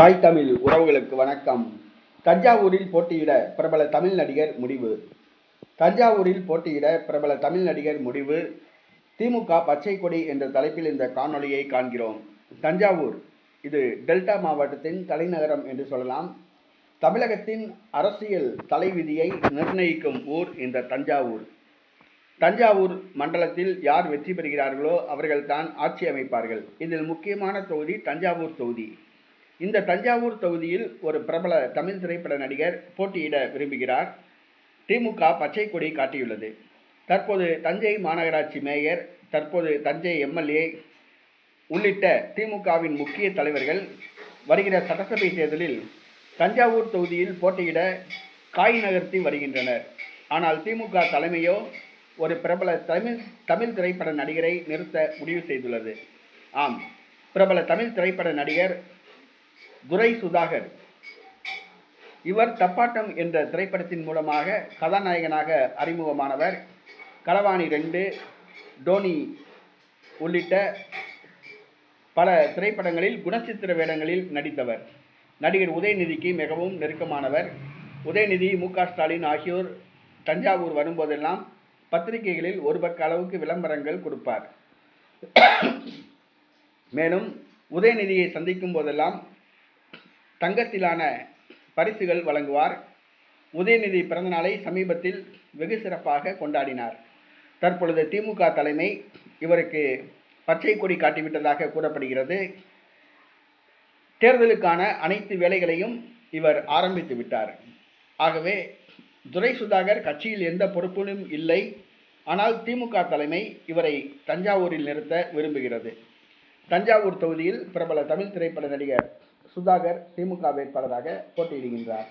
தாய் தமிழ் உறவுகளுக்கு வணக்கம். தஞ்சாவூரில் போட்டியிட பிரபல தமிழ் நடிகர் முடிவு. தஞ்சாவூரில் போட்டியிட பிரபல தமிழ் நடிகர் முடிவு. திமுக பச்சை கொடி என்ற தலைப்பில் இந்த காணொளியை காண்கிறோம். தஞ்சாவூர் இது டெல்டா மாவட்டத்தின் தலைநகரம் என்று சொல்லலாம். தமிழகத்தின் அரசியல் தலைவிதியை நிர்ணயிக்கும் ஊர் இந்த தஞ்சாவூர். தஞ்சாவூர் மண்டலத்தில் யார் வெற்றி பெறுகிறார்களோ அவர்கள்தான் ஆட்சி அமைப்பார்கள். இதில் முக்கியமான தொகுதி தஞ்சாவூர் தொகுதி. இந்த தஞ்சாவூர் தொகுதியில் ஒரு பிரபல தமிழ் திரைப்பட நடிகர் போட்டியிட விரும்புகிறார். திமுக பச்சை கொடி காட்டியுள்ளது. தற்போது தஞ்சை மாநகராட்சி மேயர் தற்போது தஞ்சை எம்எல்ஏ உள்ளிட்ட திமுகவின் முக்கிய தலைவர்கள் வருகிற சட்டசபை தேர்தலில் தஞ்சாவூர் தொகுதியில் போட்டியிட காய் நகர்த்தி வருகின்றனர். ஆனால் திமுக தலைமையோ ஒரு பிரபல தமிழ் தமிழ் திரைப்பட நடிகரை நிறுத்த முடிவு செய்துள்ளது. ஆம் பிரபல தமிழ் திரைப்பட நடிகர் துரை சுதாகர் இவர் தப்பாட்டம் என்ற திரைப்படத்தின் மூலமாக கதாநாயகனாக அறிமுகமானவர். களவாணி ரெண்டு டோனி உள்ளிட்ட பல திரைப்படங்களில் குணச்சித்திர வேடங்களில் நடித்தவர். நடிகர் உதயநிதிக்கு மிகவும் நெருக்கமானவர். உதயநிதி மு ஸ்டாலின் ஆகியோர் தஞ்சாவூர் வரும்போதெல்லாம் பத்திரிகைகளில் ஒரு பக்க அளவுக்கு விளம்பரங்கள் கொடுப்பார். மேலும் உதயநிதியை சந்திக்கும் போதெல்லாம் தங்கத்திலான பரிசுகள் வழங்குவார். உதயநிதி பிறந்தநாளை சமீபத்தில் வெகு சிறப்பாக கொண்டாடினார். தற்பொழுது திமுக தலைமை இவருக்கு பச்சை கொடி காட்டிவிட்டதாக கூறப்படுகிறது. தேர்தலுக்கான அனைத்து வேலைகளையும் இவர் ஆரம்பித்து விட்டார். ஆகவே துரை சுதாகர் கட்சியில் எந்த பொறுப்பிலும் இல்லை. ஆனால் திமுக தலைமை இவரை தஞ்சாவூரில் நிறுத்த விரும்புகிறது. தஞ்சாவூர் தொகுதியில் பிரபல தமிழ் திரைப்பட நடிகர் சுதாகர் திமுக வேட்பாளராக போட்டியிடுகின்றார்.